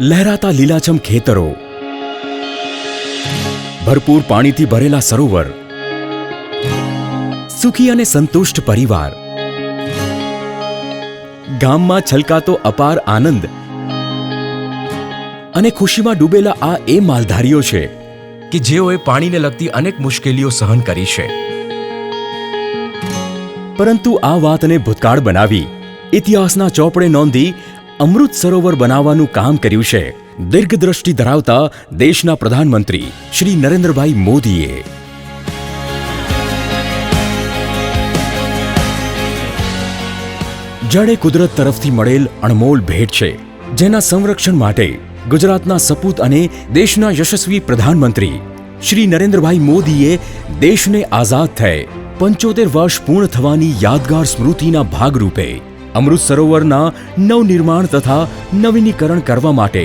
લહેરાતા લીલાછમ ખેતરો. ભરપૂર પાણીથી ભરેલા સરોવર. સુખી અને સંતુષ્ટ પરિવાર. ગામમાં છલકાતો અપાર આનંદ. અને ખુશીમાં ડૂબેલા આ એ માલધારીઓ છે કે જેઓએ પાણીને લગતી અનેક મુશ્કેલીઓ સહન કરી છે. પરંતુ આ વાતને ભૂતકાળ બનાવી, ઇતિહાસના ચોપડે નોંધી અમૃત સરોવર બનાવવાનું કામ કર્યું છે. દીર્ઘદ્રષ્ટિ ધરાવતા દેશના પ્રધાનમંત્રી શ્રી નરેન્દ્રભાઈ મોદીએ. જાણે કુદરત તરફથી મળેલ અણમોલ ભેટ છે. જેના સંરક્ષણ માટે ગુજરાતના સપૂત અને દેશના યશસ્વી પ્રધાનમંત્રી શ્રી નરેન્દ્રભાઈ મોદીએ દેશને આઝાદ થયે. પંચોતેર વર્ષ પૂર્ણ થવાની યાદગાર સ્મૃતિના ભાગરૂપે અમૃત સરોવરના નવનિર્માણ તથા નવીનીકરણ કરવા માટે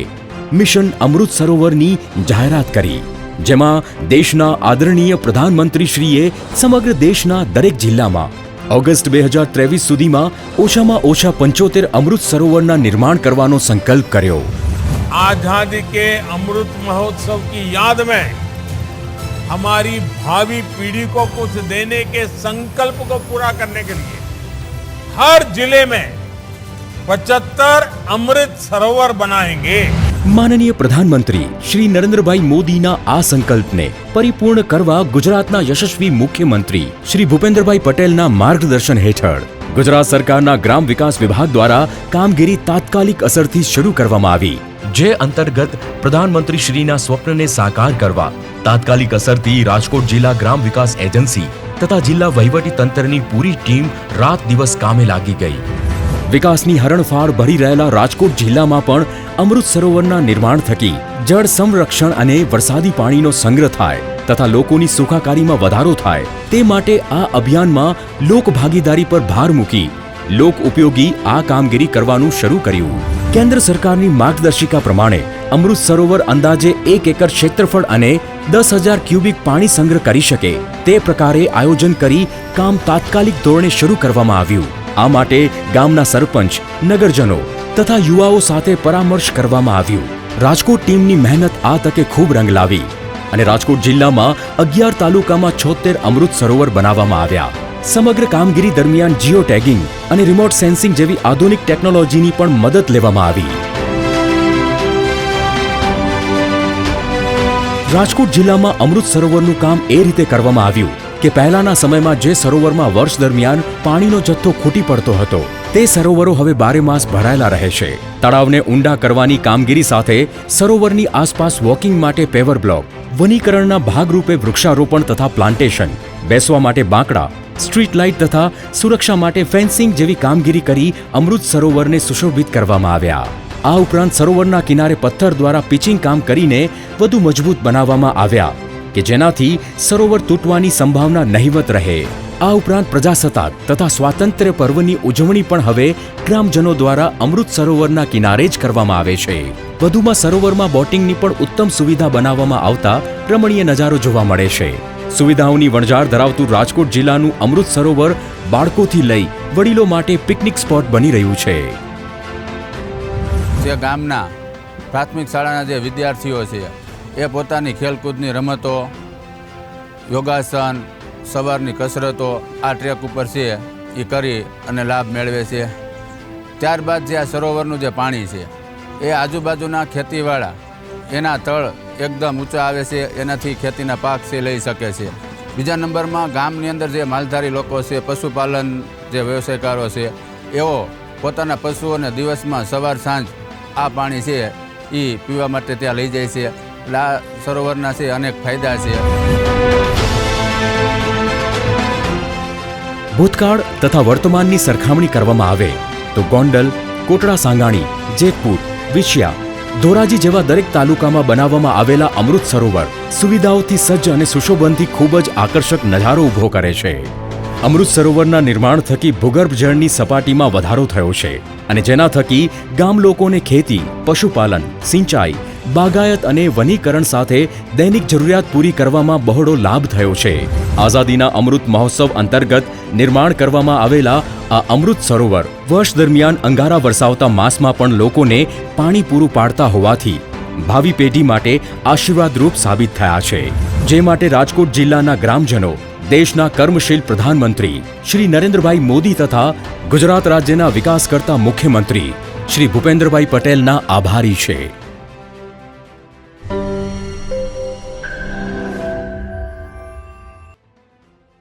મિશન અમૃત સરોવરની જાહેરાત કરી જેમાં દેશના આદરણીય પ્રધાનમંત્રીશ્રીએ સમગ્ર દેશના દરેક જિલ્લામાં ઓગસ્ટ બે હજાર ત્રેવીસ સુધીમાં ઓછામાં ઓછા પંચોતેર અમૃત સરોવરના નિર્માણ કરવાનો સંકલ્પ કર્યો आजादी के अमृत महोत्सव की याद में हमारी भावी पीढ़ी को कुछ देने के संकल्प को पूरा करने के लिए हर जिले में 75 अमृत सरोवर बनाएंगे માનનીય પ્રધાનમંત્રી શ્રી નરેન્દ્રભાઈ મોદીના આ સંકલ્પને પરિપૂર્ણ કરવા ગુજરાતના યશસ્વી મુખ્યમંત્રી શ્રી ભૂપેન્દ્રભાઈ પટેલના માર્ગદર્શન હેઠળ ગુજરાત સરકારના ગ્રામ વિકાસ વિભાગ દ્વારા કામગીરી તાત્કાલિક અસરથી શરૂ કરવામાં આવી જે અંતર્ગત પ્રધાનમંત્રી શ્રીના સ્વપ્નને સાકાર કરવા તાત્કાલિક અસરથી રાજકોટ જિલ્લા ગ્રામ વિકાસ એજન્સી તથા જિલ્લા વહીવટી તંત્રની પૂરી ટીમ રાત દિવસ કામે લાગી ગઈ. વિકાસની હરણફાળ ભરી રહેલા રાજકોટ જિલ્લામાં પણ અમૃત સરોવરના નિર્માણ થકી જળ સંરક્ષણ અને વરસાદી પાણીનો સંગ્રહ થાય તથા લોકોની સુખાકારીમાં વધારો થાય તે માટે આ અભિયાનમાં લોક ભાગીદારી પર ભાર મૂકી લોક ઉપયોગી આ કામગીરી કરવાનું શરૂ કર્યું. કેન્દ્ર સરકારની માર્ગદર્શિકા પ્રમાણે અમૃત સરોવર અંદાજે એક એકર ક્ષેત્રફળ અને દસ હજાર ક્યુબિક પાણી સંગ્રહ કરી શકે તે પ્રકારે આયોજન કરી કામ તાત્કાલિક ધોરણે શરૂ કરવામાં આવ્યું. આ માટે ગામના સરપંચ, નગરજનો તથા યુવાઓ સાથે પરામર્શ કરવામાં આવ્યું. રાજકોટ ટીમની મહેનત આ તકે ખૂબ રંગ લાવી અને રાજકોટ જિલ્લામાં અગિયાર તાલુકામાં છોતેર અમૃત સરોવર બનાવવામાં આવ્યા. સમગ્ર કામગીરી દરમિયાન જીઓ ટેગિંગ અને રિમોટ સેન્સિંગ જેવી આધુનિક ટેકનોલોજીની પણ મદદ લેવામાં આવી. રાજકોટ જિલ્લામાં અમૃત સરોવરનું કામ એ રીતે કરવામાં આવ્યું કે પહેલાના સમયમાં જે સરોવરમાં વર્ષ દરમિયાન પાણીનો જથ્થો ખૂટી પડતો હતો, તે સરોવરો હવે બારે માસ ભરાયેલા રહે છે. તળાવને ઊંડા કરવાની કામગીરી સાથે સરોવરની આસપાસ વોકિંગ માટે પેવર બ્લોક, વનીકરણના ભાગરૂપે વૃક્ષારોપણ તથા પ્લાન્ટેશન, બેસવા માટે બાંકડા, સ્ટ્રીટ લાઇટ તથા સુરક્ષા માટે ફેન્સિંગ જેવી કામગીરી કરી અમૃત સરોવરને સુશોભિત કરવામાં આવ્યા. આ ઉપરાંત સરોવરના કિનારે પથ્થર દ્વારા પિચિંગ કામ કરીને વધુ મજબૂત બનાવવામાં આવ્યા, કે જેનાથી સરોવર તૂટવાની સંભાવના નહિવત રહે. આ ઉપરાંત પ્રજાસત્તાક તથા સ્વાતંત્ર્ય પર્વની ઉજવણી પણ હવે ગ્રામજનો દ્વારા અમૃત સરોવરના કિનારે જ કરવામાં આવે છે. વધુમાં સરોવરમાં બોટિંગની પણ ઉત્તમ સુવિધા બનાવવામાં આવતા રમણીય નજારો જોવા મળે છે. સુવિધાઓની વણઝાર ધરાવતું રાજકોટ જિલ્લાનું અમૃત સરોવર બાળકોથી લઈ વડીલો માટે પિકનિક સ્પોટ બની રહ્યું છે. જે ગામના પ્રાથમિક શાળાના જે વિદ્યાર્થીઓ છે, એ પોતાની ખેલકૂદની રમતો, યોગાસન, સવારની કસરતો, આ ટ્રેક ઉપર છે, એ કરી અને લાભ મેળવે છે. ત્યારબાદ જે આ સરોવરનું જે પાણી છે, એ આજુબાજુના ખેતીવાળા એના તળ એકદમ ઊંચા આવે છે, એનાથી ખેતીના પાક છે, લઈ શકે છે. બીજા નંબરમાં ગામની અંદર જે માલધારી લોકો છે, પશુપાલન જે વ્યવસાયકારો છે, એઓ પોતાના પશુઓને દિવસમાં સવાર સાંજ આ પાણી છે એ પીવા માટે ત્યાં લઈ જાય છે. એટલે સરોવરના છે અનેક ફાયદા છે. ભૂતકાળ તથા વર્તમાનની સરખામણી કરવામાં આવે તો ગોંડલ, કોટડા સાંગાણી, જેતપુર, વિછિયા, ધોરાજી જેવા દરેક તાલુકામાં બનાવવામાં આવેલા અમૃત સરોવર સુવિધાઓથી સજ્જ અને સુશોભનથી ખૂબ જ આકર્ષક નજારો ઊભો કરે છે. અમૃત સરોવરના નિર્માણ થકી ભૂગર્ભ જળની સપાટીમાં વધારો થયો છે અને જેના થકી ગામ લોકોને ખેતી, પશુપાલન, સિંચાઈ, બાગાયત અને વનીકરણ સાથે દૈનિક જરૂરિયાત પૂરી કરવામાં બહોળો લાભ થયો છે. આઝાદીના અમૃત મહોત્સવ અંતર્ગત નિર્માણ કરવામાં આવેલા આ અમૃત સરોવર વર્ષ દરમિયાન અંગારા વરસાવતા માસમાં પણ લોકોને પાણી પૂરું પાડતા હોવાથી ભાવિ પેઢી માટે આશીર્વાદરૂપ સાબિત થયા છે. જે માટે રાજકોટ જિલ્લાના ગ્રામજનો દેશના કર્મશીલ પ્રધાનમંત્રી શ્રી નરેન્દ્રભાઈ મોદી તથા ગુજરાત રાજ્યના વિકાસ કરતા મુખ્યમંત્રી શ્રી ભૂપેન્દ્રભાઈ પટેલના આભારી છે.